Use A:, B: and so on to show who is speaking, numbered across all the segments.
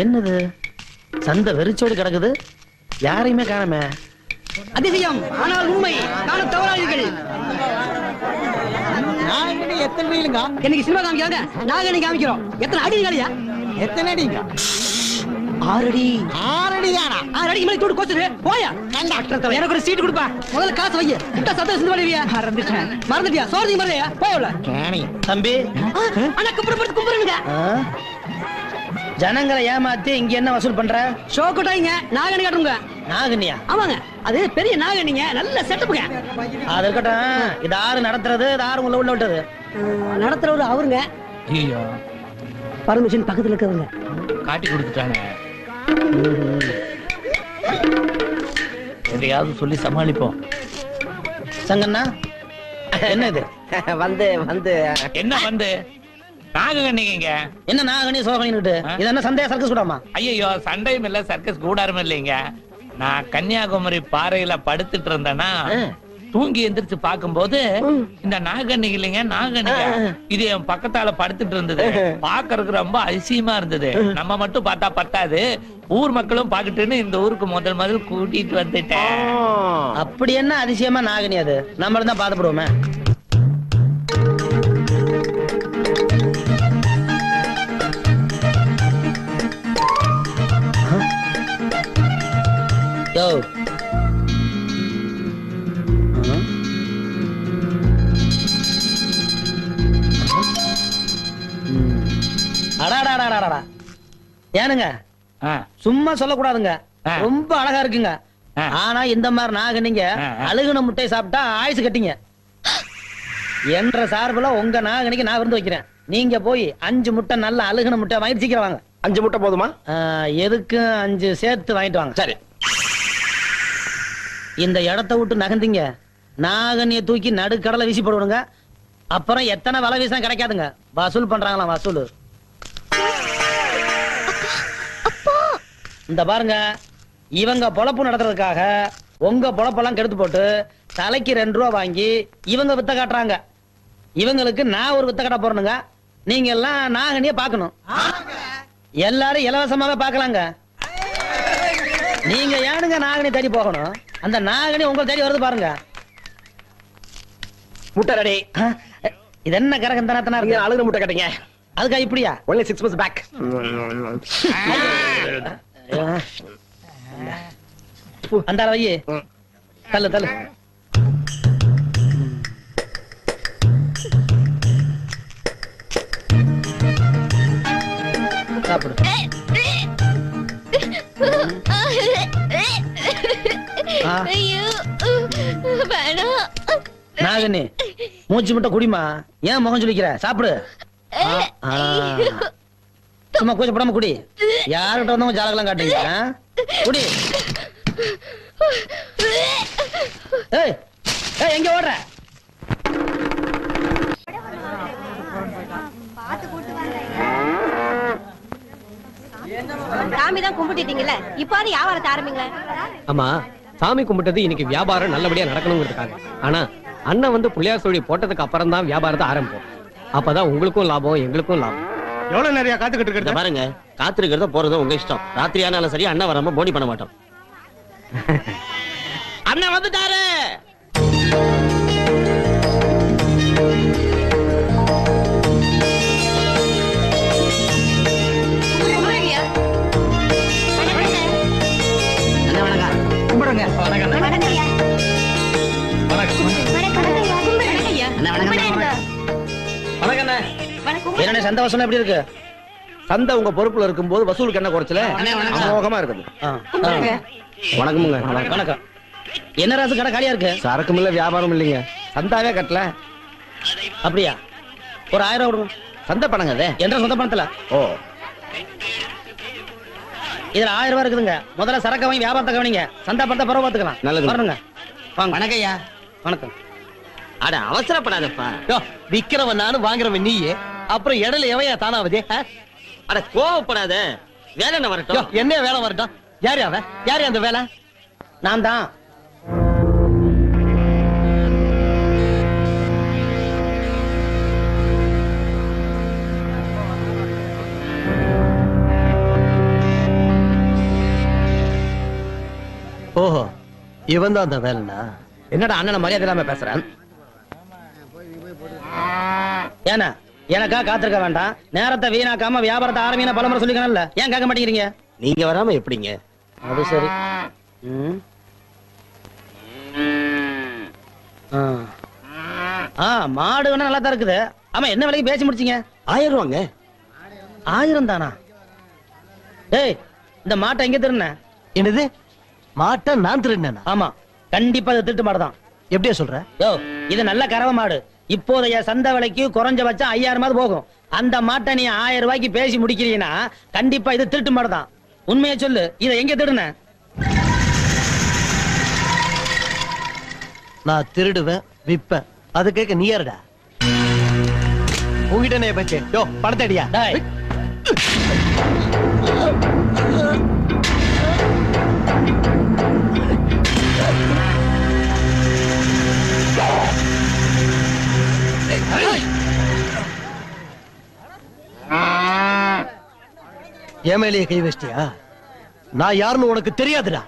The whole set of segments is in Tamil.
A: என்னது? சந்தை வெறிச்சோடி கிடக்குது. யாரையுமே காணமே?
B: அதிசயம். ஆனால் உண்மை. காண தவறாதீர்கள்.
C: நாகனி எத்தனை ரீலுங்க
B: இன்னைக்கு சினிமா காமிக்கிறாங்க? நாகனி காமிக்கிறோம். எத்தனை அடி காலியா
C: எத்தனை அடிங்க?
B: ஆறு அடி.
C: ஆறு அடி தானா
B: ஆறு அடிக்கு மேல தூடு கோச்சு போயா? எனக்கு ஒரு சீட் கொடுப்பா. முதல்ல காசு வைய முட்டா சத்தம் சிந்து பண்ணுவியா மறந்துட்டேன். மறந்துட்டியா? சோறு மறதையா போகல
A: தம்பி.
B: ஆனா கும்பிடுறது கும்பிடுங்க?
A: ஜனங்களை ஏமாத்தி இங்க என்ன வசூல் பண்ற?
B: ஷோ கொட்டாங்க நாகனி காட்டுங்க.
A: நாகன்யா?
B: ஆமாங்க. அது பெரிய நாகனிங்க நல்ல செட்டப்புங்க.
A: அது இருக்கட்டும். இது ஆறு நடத்துறது இது ஆறு உள்ள உள்ள விட்டது.
B: நடத்துறவரு அவருங்க.
D: ஐயோ
B: பர்மிஷன் பக்கத்துல இருக்கிறவங்க
D: காட்டி கொடுத்துட்டானே. எதையாவது சொல்லி சமாளிப்போம்.
A: சங்கண்ணா என்ன இது
C: வந்து வந்து.
D: என்ன வந்து? நாகக்கண்ணிங்க
A: என்ன நாகனி சோகனிட்டு இது என்ன சந்தேக சர்க்கஸ் கூடாமா?
D: ஐயோ சண்டையும் இல்ல சர்க்கஸ் கூடாரம் இல்லைங்க. நான் கன்னியாகுமரி பாறையில படுத்துட்டு இருந்தேன்னா தூங்கி எந்திரிச்சு பார்க்கும்போது இந்த நாகக்கண்ணி இல்லைங்க நாகக்கண்ணிங்க இது என் பக்கத்தால படுத்துட்டு இருந்தது. பாக்குறதுக்கு ரொம்ப அதிசயமா இருந்தது. நம்ம மட்டும் பார்த்தா பத்தாது. ஊர் மக்களும் பாக்கட்டுன்னு இந்த ஊருக்கு முதல் முதல் கூட்டிட்டு வந்துட்டேன்.
A: அப்படி என்ன அதிசயமா நாகனி அது? நம்மள தான் பாதப்படுவோமே யோ அடாடாடாடாடா ஏனுங்க? சும்மா சொல்லக்கூடாதுங்க. ரொம்ப அழகா இருக்குங்க. ஆனா இந்த மாதிரி நாகனிங்க
D: ஆ, ஆ.
A: அழுகுன முட்டை சாப்பிட்டா ஆயுசு கட்டிங்க. என்ற சார்புல உங்க நாகனிக்கு நான் விருந்து வைக்கிறேன். நீங்க போய் அஞ்சு முட்டை நல்ல அழுகுன முட்டை வாங்கிட்டு சீக்கிரம் வாங்க.
C: அஞ்சு முட்டை போதுமா?
A: எதுக்கும் அஞ்சு சேர்த்து வாங்கிட்டு வாங்க.
C: சரி.
A: இந்த இடத்த விட்டு நகர்ந்தீங்க. நாகனிய தூக்கி நடுக்கடலை வீசி போடுவாங்க அப்புறம் எத்தனை வலை வீசா கிடைக்காதுங்க. வசூல் பண்றாங்களாம் வசூல். இந்த பாருங்க இவங்க பொழப்பு நடத்துறதுக்காக உங்க பொழப்பெல்லாம் கெடுத்து போட்டு தலைக்கு ரெண்டு ரூபா வாங்கி இவங்க வித்த காட்டுறாங்க. இவங்களுக்கு நான் ஒரு வித்த காட்ட போறேனுங்க. நீங்க எல்லாம் நாகனிய பார்க்கணும். எல்லாரும் இலவசமாவே பார்க்கலாங்க. நீங்க ஏனுங்க நாகனி தேடி போகணும்? அந்த நாகனி உங்களை தேடி வருது பாருங்க.
C: முட்டை ரெடி.
A: இது என்ன கரகம் தனத்தனா இருக்கு
C: அழுகிற முட்டை கேட்டீங்க.
A: அதுக்கா இப்படியா?
C: ஒன்லி சிக்ஸ் மந்த்ஸ் பேக்
A: அந்த வையே தள்ளு தள்ளு. சாப்பிடு.
E: ஐயோ வேணாம்
A: நாகனி மூச்சு மட்டும் குடிமா. ஏன் முகம் சொல்லிக்கிற சாப்பிடு. சும்மா கூச்சப்படாம குடி. யாருகிட்ட வந்தவங்க ஜாலகெல்லாம் காட்டுங்க ஆ? குடி. ஏய் ஏய் எங்க ஓடுற?
E: சாமி தான் கும்பிட்டுட்டீங்கல்ல? இப்பாரு வியாபாரத்தை ஆரம்பிங்க
F: ஆமா. சாமி கும்பிட்டது இன்னைக்கு வியாபாரம் நல்லபடியா நடக்கணுங்கிறதுக்காக. ஆனா அண்ணன் வந்து பிள்ளையார் சொல்லி போட்டதுக்கு அப்புறம் தான் வியாபாரத்தை ஆரம்பிப்போம். அப்பதான் உங்களுக்கும் லாபம் எங்களுக்கும் லாபம்.
C: எவ்வளவு நிறைய காத்துக்கிட்டு இருக்கிறது?
G: பாருங்க காத்திருக்கிறத போறதும் உங்க இஷ்டம். ராத்திரி ஆனாலும் சரி அண்ணன் வராம போனி பண்ண மாட்டோம். அண்ணன் வந்துட்டாரு!
A: என்னண்ணே சந்தோஷம் எப்படி இருக்கு?
C: சந்தை உங்க பொறுப்புல இருக்கும்போது வசூலுக்கு என்ன குறைச்சல? அமோகமா இருக்குது. வணக்கமுங்க.
A: வணக்கம். என்ன ராசு கடை காலியா இருக்கு?
C: சரக்கும் இல்ல வியாபாரம் இல்லைங்க. சந்தாவே கட்டல.
A: அப்படியா? ஒரு ஆயிரம் ரூபா கொடுங்க.
C: சந்தை பணங்க அது?
A: என்ற சொந்த பணத்துல.
C: ஓ.
A: இதுல ஆயிரம் ரூபாய் இருக்குதுங்க. முதல்ல சரக்கு வாங்கி வியாபாரத்தை கவனிங்க. சந்தா பணத்தை பரவ பாத்துக்கலாம்
C: நல்லது.
A: வரணுங்க. வாங்க.
C: வணக்கம் ஐயா.
A: வணக்கம்.
G: அட அவசரப்படாதப்பா.
C: விக்கிறவன் நானும் வாங்குறவன் நீயே. அப்புறம் இடல எவையா தானாவது
G: அட கோவப்படாத. வேலை என்ன வரட்டும்?
C: என்ன வேலை வரட்டும்? யாரு அவ? யாரு அந்த வேலை?
A: நான் தான்.
F: ஓஹோ இவன் தான் அந்த வேலைனா?
C: என்னடா அண்ணன மரியாதை இல்லாம பேசுறேன்?
A: ஏன்னா? எனக்கா காத்திருக்க வேண்டாம். நேரத்தை வீணாக்காம வியாபாரத்தை ஆரம்பின பலமுறை சொல்லிக்கணும்ல. ஏன் கேட்க மாட்டேங்கிறீங்க?
B: நீங்க வராம எப்படிங்க?
A: அது சரி. ஆ. ஆ மாடு வேணா நல்லா தான் இருக்குது. ஆமா என்ன விலைக்கு பேசி முடிச்சீங்க?
B: ஆயிரம் ரூபாங்க.
A: ஆயிரம் தானா? டேய் இந்த மாட்டை எங்க திருண்ண
F: என்னது? மாட்டை நான் திருடினேனா?
A: ஆமா கண்டிப்பா இது திருட்டு மாடு தான்
F: எப்படியா சொல்ற?
A: யோ இது நல்ல கறவை மாடு. இப்போதைய சந்தை விலைக்கு குறைஞ்சபட்சம் ஐயாயிரமாவது போகும். அந்த மாட்டை நீ ஆயிரம் ரூபாய்க்கு பேசி முடிக்கிறீங்கன்னா கண்டிப்பா இது திருட்டு மாடு தான். உண்மையை சொல்லு இதை எங்க திருடுன?
F: நான் திருடுவேன் விப்பேன் அது கேட்க நீ யாருடா? உங்ககிட்ட பேச்சு யோ பணத்தை என் மேலேயே கை வச்சிட்டியா? நான் யாருன்னு உனக்கு தெரியாதுடா.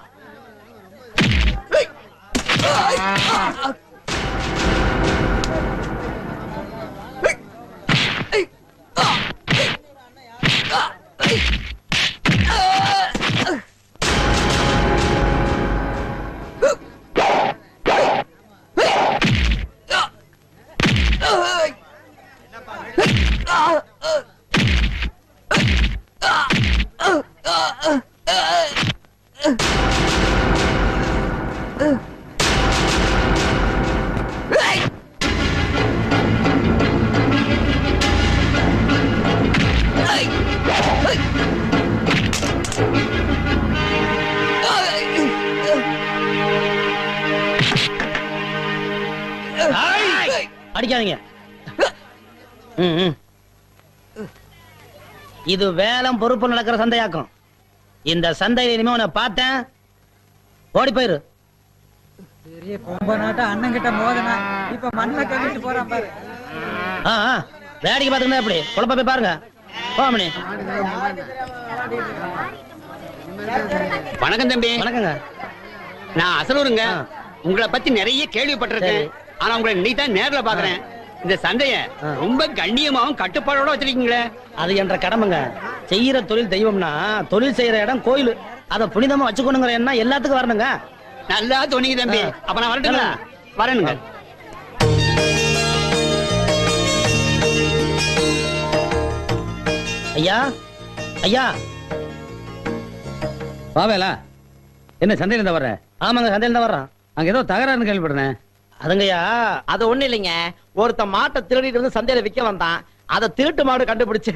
A: இது வேலம் பொறுப்பு நடக்கிற சந்தையாக்கும். இந்த சந்தையில இனிமே உன்னை பார்த்தேன். ஓடி போயிரு.
H: பெரிய அண்ணன் கிட்ட மோதனா. இப்ப மண்ணை கவிட்டு போறான் பாரு.
A: ஆ ஆ, வேடிக்கை பார்த்துக்கிட்டா எப்படி? குழப்ப போய் பாருங்க. போமணி
B: வணக்கம் தம்பி.
A: வணக்கங்க.
B: நான் அசலூருங்க. உங்களை பத்தி நிறைய கேள்விப்பட்டிருக்கேன். ஆனா உங்களை இன்னைக்கு தான் நேர்ல பாக்குறேன். இந்த சந்தைய. ரொம்ப கண்ணியமாவும் கட்டுப்பாடோட வச்சிருக்கீங்களே.
A: அது என்ற கடமைங்க. செய்யற தொழில் தெய்வம்னா தொழில் செய்யற இடம் கோயில். அத புனிதமா வச்சுக்கணுங்கிற எண்ணம் எல்லாத்துக்கும் வரணுங்க.
B: நல்லா தோணிங்க தம்பி. அப்ப நான் வரட்டுங்களா? வரேனுங்க.
A: ஐயா ஐயா.
I: பாவேலா என்ன சந்தையில இருந்தா வர்ற?
A: ஆமாங்க சந்தையில தான் வர்றான்
I: அங்க ஏதோ தகராறுன்னு கேள்விப்படுறேன்
A: அதுங்கய்யா
C: அது ஒண்ணு இல்லைங்க. ஒருத்த மாட்டை திருடிட்டு வந்து சந்தையில விக்க வந்தான். அதை திருட்டு மாடு கண்டுபிடிச்சு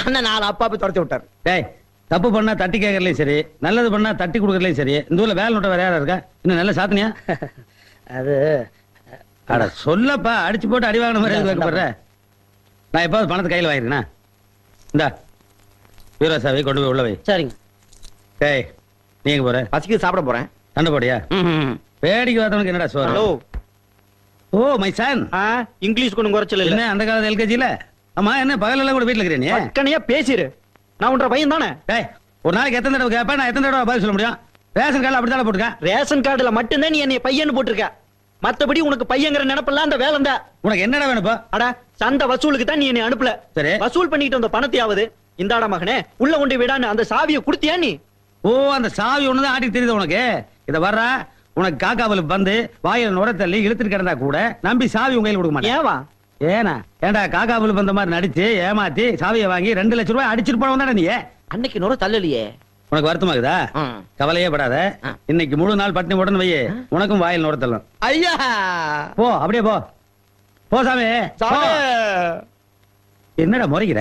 C: அண்ணன் நாலு அப்பா போய் துரத்தி விட்டாரு.
I: டேய் தப்பு பண்ணா தட்டி கேட்கறதுலயும் சரி நல்லது பண்ணா தட்டி கொடுக்கறதுலயும் சரி. இந்த ஊர்ல வேலை நோட்ட வேற யாரா இருக்கா? இன்னும் நல்ல சாத்தனியா?
A: அது
I: அட சொல்லப்பா அடிச்சு போட்டு அடி வாங்கின மாதிரி வைக்கப்படுற? நான் எப்பாவது பணத்தை கையில் வாங்கிருக்கேனா? இந்தா வீரசாவை கொண்டு போய் உள்ள வை.
A: சரிங்க.
I: டேய் நீ எங்க போற?
C: பசிக்கு சாப்பிட போறேன்.
I: சண்டை போடியா வேடிக்கை பார்த்தவனுக்கு என்னடா
B: ஹலோ.
I: சோறு ஓ மை சன்
B: இங்கிலீஷ் கொண்டு குறைச்சல இல்ல.
I: என்ன அந்த காலத்து எல்கேஜில? ஆமா என்ன பகலெல்லாம் கூட வீட்டுல இருக்கிறேன் நீ
B: பக்கனையா பேசிரு. நான் உன்ற பையன் தானே
I: டேய் ஒரு நாளைக்கு எத்தனை தடவை கேட்பேன் நான் எத்தனை தடவை பதில் சொல்ல முடியும்? ரேஷன் கார்டில் அப்படித்தானே போட்டுருக்கேன்
B: ரேஷன் கார்டுல மட்டும்தான் நீ என்னைய பையன்னு போட்டிருக்க. மத்தபடி உனக்கு பையங்கிற நினைப்பெல்லாம் அந்த வேலை தான்
I: உனக்கு என்னடா வேணும்ப்பா
B: அட சந்தை வசூலுக்கு தான் நீ என்னை அனுப்பல.
I: சரி.
B: வசூல் பண்ணிட்டு வந்த பணத்தையாவது இந்தாடா மகனே உள்ள கொண்டு விடான்னு அந்த சாவியை குடுத்தியா நீ?
I: ஓ அந்த சாவி ஒண்ணுதான் ஆட்டி தெரியுது உனக்கு? இத வர்ற உனக்கு காக்காவலுக்கு வந்து வாயில நுர தள்ளி இழுத்துட்டு கிடந்தா கூட நம்பி சாவி உங்க கையில கொடுக்க மாட்டேன்.
B: ஏவா?
I: ஏனா? ஏன்டா காக்காவல் வந்த மாதிரி நடிச்சு ஏமாத்தி சாவியை வாங்கி ரெண்டு லட்சம் ரூபாய் அடிச்சிட்டு போனவன் நீ?
C: அன்னைக்கு நுர தள்ளலையே.
I: உனக்கு வருத்தமாகுதா. கவலையே படாத. இன்னைக்கு முழு நாள் பட்டினி உடனே வையே. உனக்கும் வாயில் நுர தள்ளும்.
C: ஐயா!
I: போ அப்படியே போ. போ சாமி. என்னடா முறைக்கிற?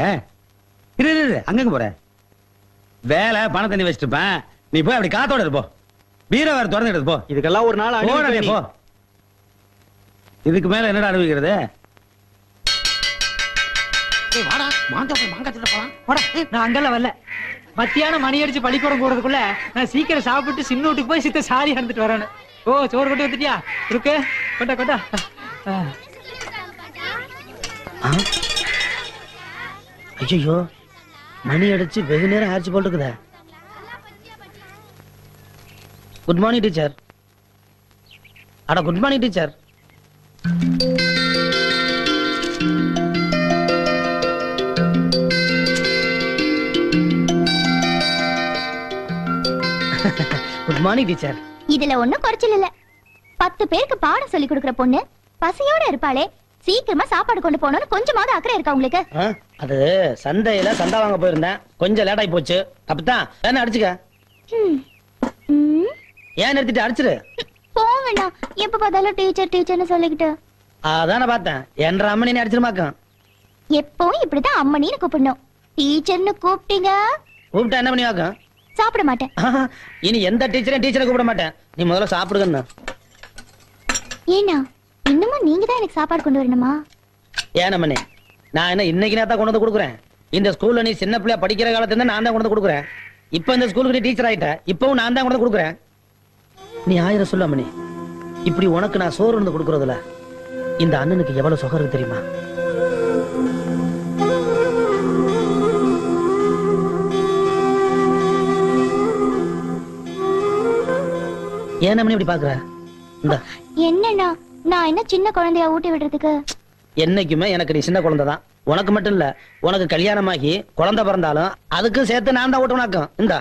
I: இரு இரு, அங்கங்க போற. வேலை பண தண்ணி வச்சுட்டு இருப்பேன். நீ போய் அப்படி காத்தோட இருப்போ பீரோ வேற திறந்து எடுத்து போ.
B: இதுக்கெல்லாம் ஒரு நாள்
I: நீ. போ. இதுக்கு மேல என்னடா அனுபவிக்கிறது
C: வாடா. மாங்காய் போய் போலாம்.
H: நான் அங்கெல்லாம் வரல. மத்தியானம் மணி அடிச்சு பள்ளிக்கூடம் போறதுக்குள்ள நான் சீக்கிரம் சாப்பிட்டு சின்ன வீட்டுக்கு போய் சித்த சாரி அறுத்துட்டு வரேன் ஓ சோறு கொண்டு வந்துட்டியா? இருக்கு. கொண்டா கொண்டா. ஆ.
A: ஐயோ மணி அடிச்சு வெகு நேரம் ஆயிடுச்சு போல் இருக்குதே. குட் மார்னிங் டீச்சர் அட good morning teacher good morning teacher
E: இதுல ஒண்ணும் குறைச்சல் இல்ல. பத்து பேருக்கு பாடம் சொல்லி கொடுக்கிற பொண்ணு பசியோட இருப்பாளே. சீக்கிரமா சாப்பாடு கொண்டு போகணும்னு கொஞ்சமாவது அக்கறை இருக்கா உங்களுக்கு?
A: அது சந்தையில சந்தா வாங்க போயிருந்தேன். கொஞ்சம் லேட் ஆகி போச்சு. அப்படித்தான். வேணா அடிச்சுக்க. ஏன் நிறுத்திட்டு? அடிச்சிரு.
E: போங்கண்ணா எப்ப பார்த்தாலும் டீச்சர் டீச்சர்னு சொல்லிக்கிட்டு.
A: அதான பார்த்தேன். என்ற அம்மனி நீ அடிச்சிருமாக்கம்
E: எப்பவும் இப்படிதான் அம்மனின்னு கூப்பிடணும். டீச்சர்னு கூப்பிட்டீங்க.
A: கூப்பிட்டா என்ன பண்ணி வாக்கம்
E: சாப்பிட மாட்டேன்.
A: இனி எந்த டீச்சரையும் டீச்சரை கூப்பிட மாட்டேன். நீ முதல்ல சாப்பிடுங்கன்னு.
E: ஏன்னா இன்னமும் நீங்க தான் எனக்கு சாப்பாடு கொண்டு வரணுமா?
A: ஏன் அம்மனி நான் என்ன இன்னைக்கு நேரத்தா கொண்டு வந்து கொடுக்குறேன்? இந்த ஸ்கூல்ல நீ சின்ன பிள்ளைய படிக்கிற காலத்துல இருந்து நான் தான் கொண்டு வந்து கொடுக்குறேன். இப்ப இந்த ஸ்கூலுக்கு நீ டீச்சர் ஆயிட்ட. இப்பவும் நான் தான் கொண்டு வந்து கொடுக்குறேன். நீ ஆயிரம் சொல்ல அம்மனி இப்படி உனக்கு நான் சோறு வந்து கொடுக்கறதுல இந்த அண்ணனுக்கு எவ்வளவு சுகம் இருக்கு தெரியுமா? ஏன் அம்மனி இப்படி பாக்குற
E: என்னண்ணா நான் என்ன சின்ன குழந்தையா ஊட்டி விடுறதுக்கு?
A: என்னைக்குமே எனக்கு நீ சின்ன குழந்தை தான் உனக்கு மட்டும் இல்ல உனக்கு கல்யாணமாகி குழந்தை பிறந்தாலும் அதுக்கும் சேர்த்து நான் தான் ஓட்டுவனாக்கும் இந்த.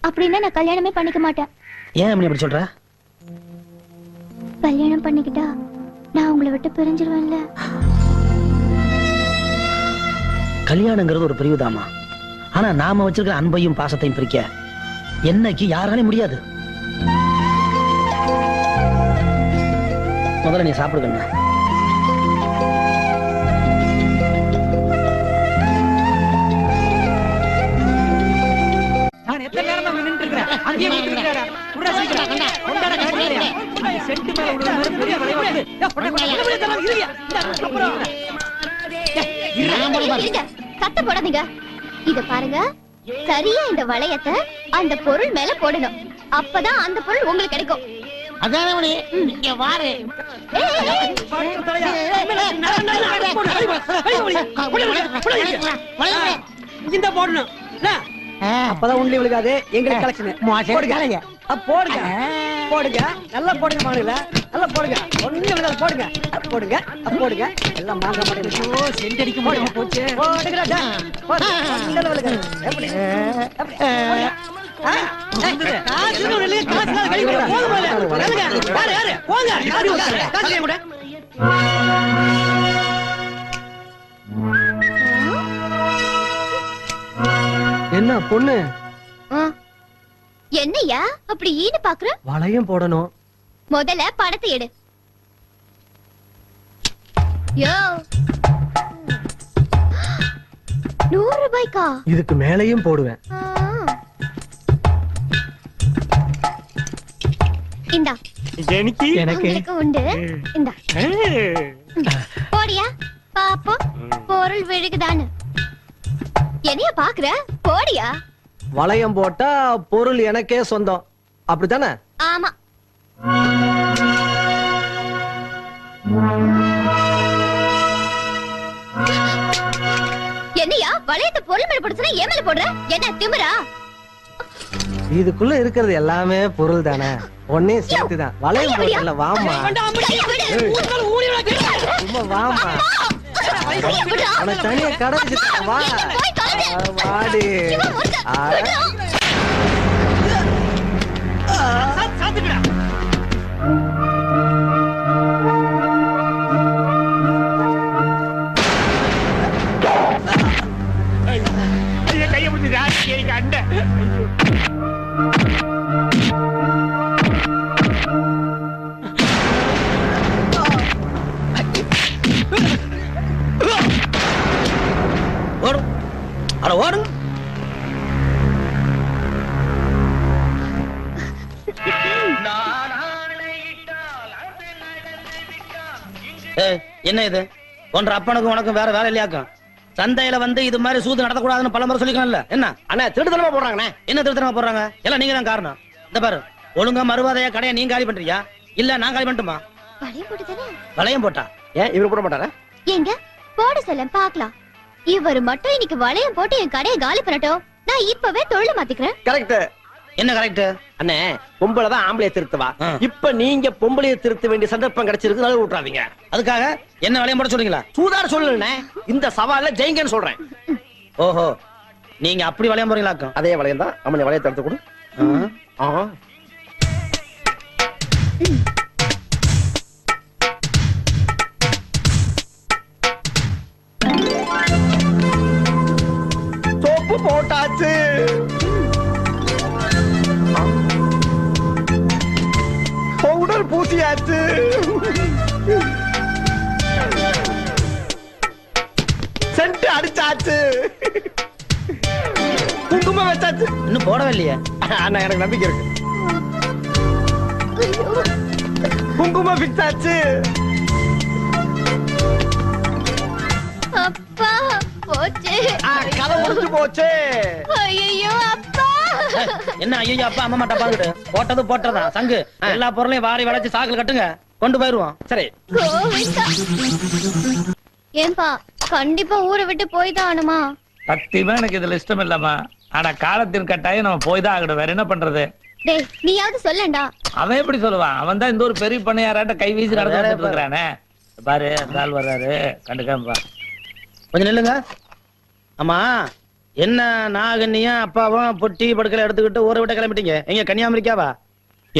E: அப்படின்னா நான் கல்யாணமே பண்ணிக்க மாட்டேன்.
A: ஏன் அம்மனி அப்படி சொல்ற?
E: கல்யாணம் பண்ணிக்கிட்டா நான் உங்களை விட்டு பிரிஞ்சிருவேன்ல.
A: கல்யாணங்கிறது ஒரு பிரிவுதாமா ஆனா நாம வச்சிருக்கிற அன்பையும் பாசத்தையும் பிரிக்க என்னைக்கு யாராலையும் முடியாது. முதல்ல நீ சாப்பிடுங்க
H: நான் எத்தனை நேரம் நின்று இருக்கிறேன் அங்கேயே சீக்கிரம் கொண்டாட மேல உள்ள பெரிய அப்புறம்
E: சத்தம் போடாதீங்க இத பாருங்க சரியா இந்த வளையத்தை அந்த பொருள் மேல போடணும் அப்பதான் அந்த பொருள் உங்களுக்கு கிடைக்கும்
C: அதானே இங்க வாரு
B: இந்த போடணும்? அப்பதான் உண்டி விழுகாது. எங்களுக்கு கலெக்ஷன் போடுங்க போடுங்க. போடுங்க. நல்லா போடுங்க மாடுல நல்லா போடுங்க. ஒண்ணு விழுகாது. போடுங்க. போடுங்க. போடுங்க. எல்லாம் மாங்க மாட்டேங்க
H: சென்ட் அடிக்க முடியாம போச்சு?
B: போடுங்கடா டா. போடு. ஒண்ணுல விழுகாது. எப்படி? எப்படி?
F: என்ன பொண்ணு?
E: ஆ. என்னய்யா? அப்படி ஈனு பாக்குற?
F: வளையம் போடணும்.
E: முதல்ல பணத்தை எடு. யோ. நூறு ரூபாய்க்கா?
F: இதுக்கு மேலேயும் போடுவேன்.
E: இந்தா.
F: எனக்கு.
E: உங்களுக்கு உண்டு. இந்தா. போடியா? பாப்போம். பொருள் விழுகுதான்னு. என்னைய பாக்குற? போடியா?
F: வளையம் போட்டா பொருள் எனக்கே சொந்தம். அப்படித்தானே?
E: ஆமா. என்னையா வளையத்தை பொருள் மேல போடுச்சுனா மேல போடுற? என்ன திமிரா?
F: இதுக்குள்ள இருக்கிறது எல்லாமே பொருள் தானே. ஒன்னே சேர்த்து தான். வளையம் போடல வாமா. சும்மா வாமா தனியா கடை வா.
E: போய் தொலைஞ்சு.
A: ஒன்ற அப்பனுக்கும் உனக்கும் வேற வேலை இல்லையாக்கும் சந்தையில வந்து இது மாதிரி சூது நடத்தக்கூடாதுன்னு பல முறை சொல்லிக்கலாம்ல. என்ன?
C: அண்ணா திருடுதலமா போடுறாங்கண்ணே.
A: என்ன திருத்தனமா போடுறாங்க? எல்லாம் நீங்க தான் காரணம். இந்த பாரு ஒழுங்கா மறுவாதையா கடையை நீங்க காலி பண்றியா? இல்ல நான் காலி பண்ணட்டுமா?
E: வளையம்
A: போட்டா?
C: ஏன் இவரு போட மாட்டாரா?
E: எங்க? போட சொல்ல பாக்கலாம் இவர் மட்டும் இன்னைக்கு வளையம் போட்டு என் கடையை காலி பண்ணட்டும். நான் இப்பவே தொழில மாத்திக்கிறேன்.
C: கரெக்ட்
A: என்ன கரெக்ட்
C: அண்ணே பொம்பளை தான் ஆம்பளைய திருத்துவா. இப்ப நீங்க பொம்பளைய திருத்த வேண்டிய சந்தர்ப்பம் கிடைச்சிருக்கு நழுவ விட்டுறாதீங்க
A: அதுக்காக என்ன வேலையும் போட சொல்றீங்களா?
C: சூதார் சொல்லுண்ணே இந்த சவால்ல ஜெயிங்கன்னு சொல்றேன்.
A: ஓஹோ நீங்க அப்படி வளையம் போறீங்களாக்கும்?
C: அதே வளையம் தான் அவனை வளையத்தை எடுத்து கொடு. சோப்பு போட்டாச்சு. பூசியாச்சு சென்ட் அடிச்சாச்சு. குங்குமம் வச்சாச்சு.
A: இன்னும் போடவே இல்லையே
C: அண்ணா எனக்கு நம்பிக்கை இருக்கு. குங்குமம் ஃபிக்ஸ் ஆச்சு.
E: அப்பா போச்சு.
C: கதை முடிஞ்சு போச்சு.
E: ஐயோ அப்பா.
A: என்ன ஐயோ அப்பா அம்மா மாட்டா பாத்துட்டு போட்டது போட்டதா சங்கு. எல்லா பொருளையும் வாரி வளைச்சு சாக்குல கட்டுங்க. கொண்டு போயிருவோம்.
C: சரி.
E: ஏன்பா கண்டிப்பா ஊரை விட்டு போய் தான் ஆனுமா
D: சத்தியமா எனக்கு இதுல இஷ்டம் இல்லம்மா. ஆனா காலத்தின் கட்டாயம் நம்ம போய் தான் ஆகணும். வேற என்ன பண்றது?
E: டேய் நீயாவது சொல்லண்டா.
D: அவன் எப்படி சொல்லுவான்? அவன் தான் இந்த ஒரு பெரிய பண்ணையாராட்ட கை வீசி நடந்து வந்துட்டு இருக்கிறானே. பாரு அந்த ஆள் வர்றாரு. கண்டுக்காம பா.
A: கொஞ்சம் நில்லுங்க. ஆமா என்ன நாகன்னியும் அப்பாவும் பொட்டி படுக்கல எடுத்துக்கிட்டு ஊரை விட்டு கிளம்பிட்டீங்க? எங்க கன்னியாகுமரிக்காவா?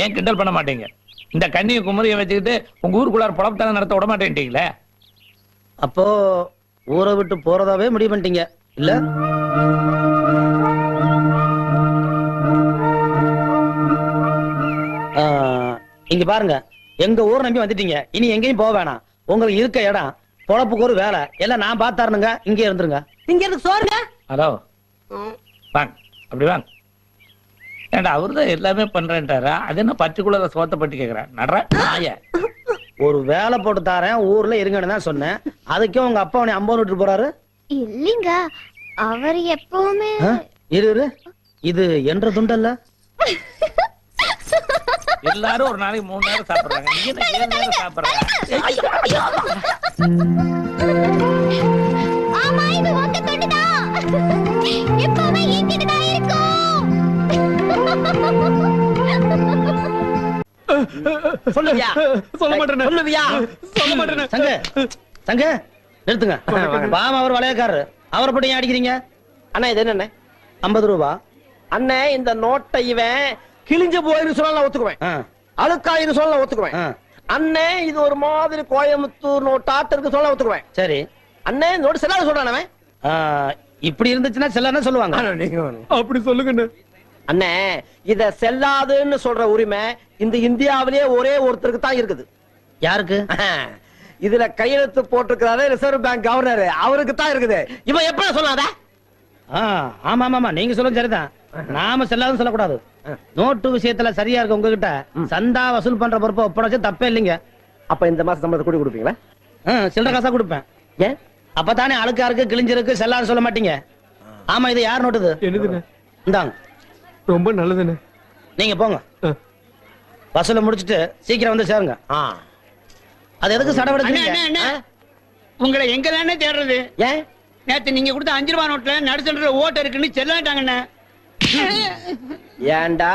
D: ஏன் கிண்டல் பண்ண மாட்டீங்க? இந்த கண்ணியை குமரியை வச்சுக்கிட்டு உங்க ஊருக்குள்ளார புலப்பத்தான நடத்த விட மாட்டேன்ட்டீங்களே?
A: அப்போ ஊரை விட்டு போறதாவே முடிவு பண்ணிட்டீங்க இல்ல? இங்க பாருங்க எங்க ஊர் நம்பி வந்துட்டீங்க. இனி எங்கேயும் போக வேணாம். உங்களுக்கு இருக்க இடம் பொழப்புக்கு ஒரு வேலை. எல்லாம் நான் பார்த்தாருனுங்க இங்கே இருந்துருங்க.
B: இங்க இருக்கு சோறுங்க?
D: ஹலோ. வாங்க. அப்படி வாங்க. ஏண்டா அவரு தான் எல்லாமே பண்றேன்ட்டாரா. அது என்ன பர்டிகுலரா சோத்த பட்டி கேக்குறேன் நடுற? நாய
A: ஒரு வேலை போட்டு தாரேன். ஊர்ல இருங்கன்னு தான் சொன்னேன். அதுக்கே உங்க அப்பா உன்னை அம்பது விட்டு போறாரு?
E: இல்லைங்க. அவர் எப்பவுமே?
A: இரு இரு. இது என்ற துண்டல்ல?
D: எல்லாரும் ஒரு நாளைக்கு மூணு நேரம் சாப்பிடுறாங்க. நீங்க என்ன ஏழு நேரம் சாப்பிடுறாங்க
E: ஆமா இது உங்க தொண்டுதான் எப்பவுமே என்கிட்ட தான் இருக்கும்.
C: சொல்லுவியா?
F: சொல்ல மாட்டேனே.
C: சொல்லுவியா?
F: சொல்ல மாட்டேனே.
A: சங்க சங்க நிறுத்துங்க. பாம அவர் வளையக்காரரு. அவரை போட்டு ஏன் அடிக்கிறீங்க?
C: அண்ணா இது என்ன
A: ஐம்பது ரூபா.
C: அண்ணே இந்த நோட்டை இவன் கிழிஞ்சு போயிரு சொல்ல நான் ஒத்துக்குவேன்.
A: ஆ,
C: அழுக்காயிரு சொல்ல நான் ஒத்துக்குவேன். அண்ணே இது ஒரு மாதிரி கோயம்புத்தூர் நோட்டாட்டு இருக்கு சொல்ல ஒத்துக்குவேன்.
A: சரி.
C: அண்ணே நோட்டு செல்லாத சொல்றான் அவன்.
A: ஆ, இப்படி இருந்துச்சுன்னா சிலர்னா சொல்லுவாங்க.
F: அப்படி சொல்லுங்கண்ணே.
C: அண்ணே இத செல்லாதுன்னு சொல்ற உரிமை இந்த இந்தியாவிலேயே ஒரே ஒருத்தருக்கு தான் இருக்குது.
A: யாருக்கு?
C: இதுல கையெழுத்து போட்டிருக்கிறாரு ரிசர்வ் பேங்க் கவர்னர். அவருக்கு தான் இருக்குது. இவன் எப்ப
A: ஆ, ஆமா ஆமா ஆமா. நீங்க சொல்றது சரிதான். நாம செல்லாதுன்னு சொல்லக்கூடாது. நோட்டு விஷயத்துல சரியா இருக்கு உங்ககிட்ட சந்தா வசூல் பண்ற பொறுப்பை ஒப்படைச்சு தப்பே இல்லைங்க.
C: அப்ப இந்த மாசம் சம்பளத்தை கூடி கொடுப்பீங்களா?
A: ஆ, சில்லறை காசா கொடுப்பேன்.
C: ஏன்?
A: அப்பதானே அழுக்கா இருக்கு கிழிஞ்சிருக்கு செல்லாது சொல்ல மாட்டீங்க. ஆமா இது யார் நோட்டுது? இந்தாங்க.
F: ரொம்ப நல்லதுண்ணே.
A: நீங்க போங்க. வசூல முடிச்சிட்டு சீக்கிரம் வந்து சேருங்க.
C: ஆ.
A: அது எதுக்கு சடவெடுத்து.
B: உங்களை எங்க தானே தேடுறது?
C: ஏன்?
B: நேத்து நீங்க கொடுத்த அஞ்சு ரூபாய் நோட்ல நடுசன்ற ஓட்ட இருக்குன்னு செல்லாட்டாங்கண்ணே.
C: ஏன்டா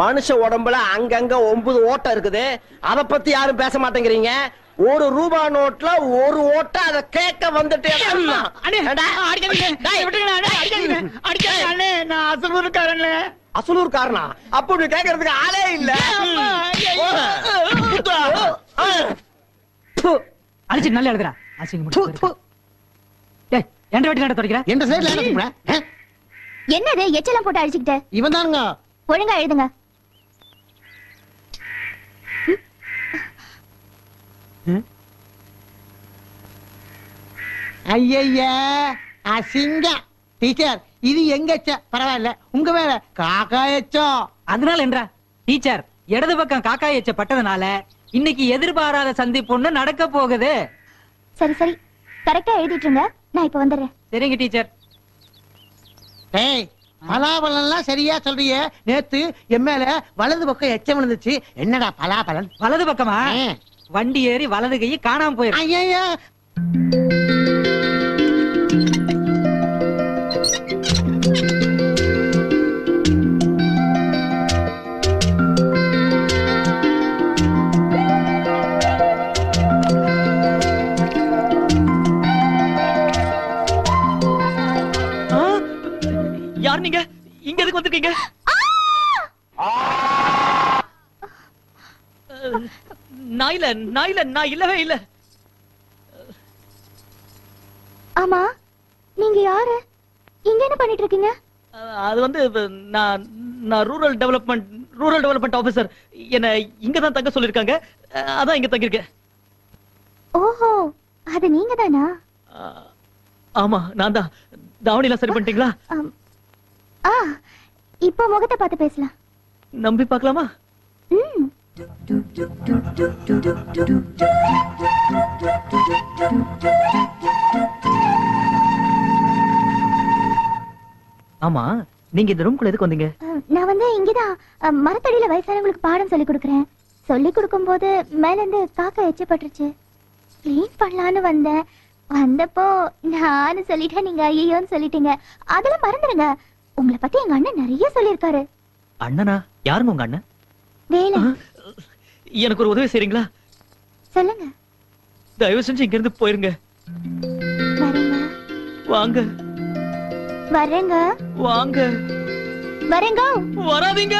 C: மனுஷ உடம்புல அங்கங்க ஒன்பது ஓட்டை இருக்குது. அத பத்தி யாரும் பேச மாட்டேங்கிறீங்க. ஒரு ரூபா நோட்ல ஒரு ஓட்டை அத கேட்க வந்துட்டு.
B: நான் அசலூருக்காரன்ல.
C: அசலூர் காரணா அப்ப நீ கேக்குறதுக்கு ஆளே இல்ல.
H: அடிச்சு நல்லா எழுதுறா அசிங்க எந்த வெட்டி நட துடைக்கிற?
G: எந்த சைடுல
E: என்னது எச்செல்லாம் போட்டு அடிச்சுக்கிட்ட
G: இவன் தானுங்க
E: ஒழுங்கா எழுதுங்க.
G: ஐயய்யா அசிங்கம் டீச்சர் இது எங்க எச்ச? பரவாயில்ல உங்க மேல காக்கா எச்சம்
H: அதனால என்றா? டீச்சர் இடது பக்கம் காக்காய் எச்ச பட்டதுனால இன்னைக்கு எதிர்பாராத சந்திப்பு ஒண்ணு நடக்க போகுது.
E: சரி சரி. கரெக்டா எழுதிட்டு இருங்க நான் இப்ப வந்துடுறேன்.
H: சரிங்க டீச்சர்.
G: ஏய் பலாபலன்லாம் சரியா சொல்றியே. நேத்து என் மேல வலது பக்கம் எச்சம் விழுந்துச்சு. என்னடா பலாபலன்?
H: வலது பக்கமா. வண்டி ஏறி வலது கை காணாம போயிரு.
G: ஐயய்யா
J: எதுக்கு வந்திருக்கீங்க? நான் இல்ல நான் இல்ல நான் இல்லவே இல்ல.
E: ஆமா நீங்க யாரு? இங்க என்ன பண்ணிட்டு இருக்கீங்க
J: அது வந்து நான் நான் rural development rural development officer என்ன இங்க தான் தங்க சொல்லிருக்காங்க. அதான் இங்க தங்கியிருக்கேன்.
E: ஓஹோ அது நீங்க தானா?
J: ஆமா நான் தான். தாவணிலாம் சரி பண்ணிட்டீங்களா.
E: ஆ இப்போ முகத்தை பார்த்து பேசலாம்.
J: நம்பி பார்க்கலாமா? ஆமா நீங்க இந்த ரூம்குள்ள எதுக்கு வந்தீங்க?
E: நான் வந்து இங்கதான் மரத்தடியில வயசானவங்களுக்கு பாடம் சொல்லி கொடுக்குறேன். சொல்லி கொடுக்கும்போது மேல இருந்து காக்கா எச்சப்பட்டுருச்சு. க்ளீன் பண்ணலான்னு வந்தேன். வந்தப்போ நானும் சொல்லிட்டேன் நீங்க ஐயோன்னு சொல்லிட்டீங்க. அதெல்லாம் மறந்துடுங்க. உங்களை பத்தி எங்க அண்ணன் நிறைய சொல்லியிருக்காரு.
J: அண்ணனா? யாருங்க உங்க அண்ணன்?
E: வேலை.
J: எனக்கு ஒரு உதவி செய்றீங்களா?
E: சொல்லுங்க.
J: தயவு செஞ்சு இங்க இருந்து போயிருங்க வாங்க.
E: வரேங்க.
J: வாங்க.
E: வரேங்க.
J: வராதீங்க.